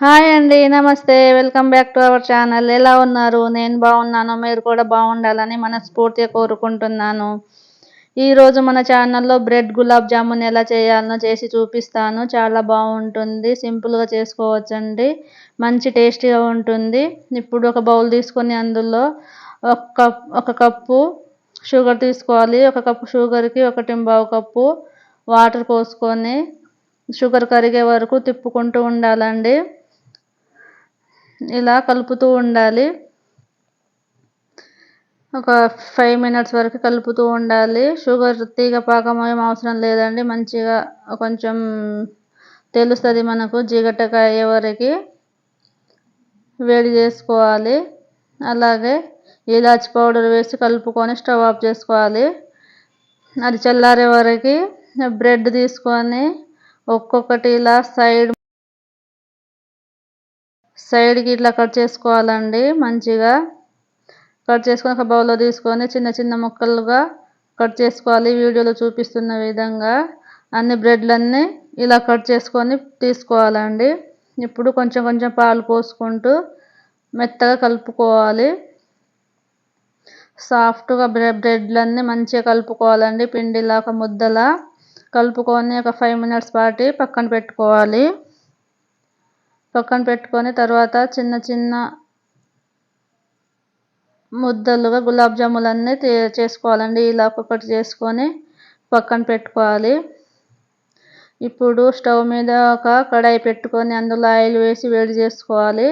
Hi అండి నమస్తే. Welcome back to our channel. ఎలా ఉన్నారు? నేను బాగున్నాను. మీరు కూడా బాగుండాలని మనస్ఫూర్తిగా కోరుకుంటున్నాను. ఈరోజు మన ఛానల్లో బ్రెడ్ గులాబ్ జామున్ ఎలా చేయాలనో చేసి చూపిస్తాను. చాలా బాగుంటుంది. సింపుల్గా చేసుకోవచ్చండి. మంచి టేస్టీగా ఉంటుంది. ఇప్పుడు ఒక బౌల్ తీసుకొని అందులో ఒక కప్ ఒక కప్పు షుగర్ తీసుకోవాలి. ఒక కప్పు షుగర్కి ఒకటి టింబావు కప్పు వాటర్ పోసుకొని షుగర్ కరిగే వరకు తిప్పుకుంటూ ఉండాలండి. ఇలా కలుపుతూ ఉండాలి. ఒక ఫైవ్ మినిట్స్ వరకు కలుపుతూ ఉండాలి. షుగర్ తీగ పాకం ఏం అవసరం లేదండి. మంచిగా కొంచెం తెలుస్తుంది మనకు జిగటగా అయ్యే వరకు. వేడి చేసుకోవాలి. అలాగే ఇలాచి పౌడర్ వేసి కలుపుకొని స్టవ్ ఆఫ్ చేసుకోవాలి. అది చల్లారే వరకు బ్రెడ్ తీసుకొని ఒక్కొక్కటి ఇలా సైడ్ సైడ్కి ఇట్లా కట్ చేసుకోవాలండి మంచిగా. కట్ చేసుకొని ఒక బౌల్లో తీసుకొని చిన్న చిన్న ముక్కలుగా కట్ చేసుకోవాలి. వీడియోలో చూపిస్తున్న విధంగా అన్ని బ్రెడ్లన్నీ ఇలా కట్ చేసుకొని తీసుకోవాలండి. ఇప్పుడు కొంచెం కొంచెం పాలు పోసుకుంటూ మెత్తగా కలుపుకోవాలి. సాఫ్ట్గా బ్రెడ్ బ్రెడ్లన్నీ మంచిగా కలుపుకోవాలండి. పిండిలా ఒక ముద్దలా కలుపుకొని ఒక ఫైవ్ మినిట్స్ పాటి పక్కన పెట్టుకోవాలి. పక్కన పెట్టుకొని తర్వాత చిన్న చిన్న ముద్దలుగా గులాబ్ జాములన్నీ చేసుకోవాలండి. ఇలా ఒక్కొక్కటి చేసుకొని పక్కన పెట్టుకోవాలి. ఇప్పుడు స్టవ్ మీద ఒక కడాయి పెట్టుకొని అందులో ఆయిల్ వేసి వేడి చేసుకోవాలి.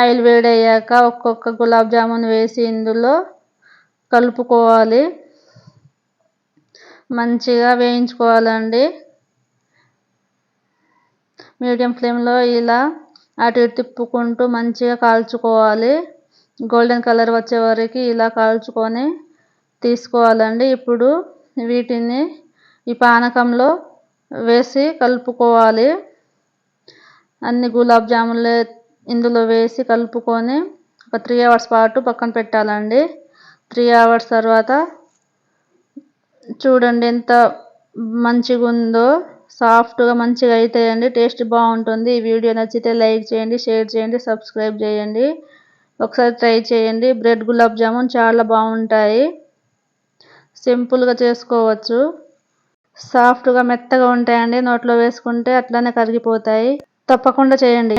ఆయిల్ వేడి అయ్యాక ఒక్కొక్క గులాబ్ జామున్ వేసి ఇందులో కలుపుకోవాలి. మంచిగా వేయించుకోవాలండి. మీడియం ఫ్లేమ్లో ఇలా అటు ఇటు తిప్పుకుంటూ మంచిగా కాల్చుకోవాలి. గోల్డెన్ కలర్ వచ్చే వరకు ఇలా కాల్చుకొని తీసుకోవాలండి. ఇప్పుడు వీటిని ఈ పానకంలో వేసి కలుపుకోవాలి. అన్ని గులాబ్ జాములు ఇందులో వేసి కలుపుకొని ఒక త్రీ అవర్స్ పాటు పక్కన పెట్టాలండి. త్రీ అవర్స్ తర్వాత చూడండి ఎంత మంచిగా ఉందో సాఫ్ట్గా మంచిగా అవుతాయండి టేస్ట్ బాగుంటుంది. ఈ వీడియో నచ్చితే లైక్ చేయండి షేర్ చేయండి సబ్స్క్రైబ్ చేయండి. ఒకసారి ట్రై చేయండి. బ్రెడ్ గులాబ్ జామున్ చాలా బాగుంటాయి. సింపుల్గా చేసుకోవచ్చు. సాఫ్ట్గా మెత్తగా ఉంటాయండి. నోట్లో వేసుకుంటే అట్లానే కరిగిపోతాయి. తప్పకుండా చేయండి.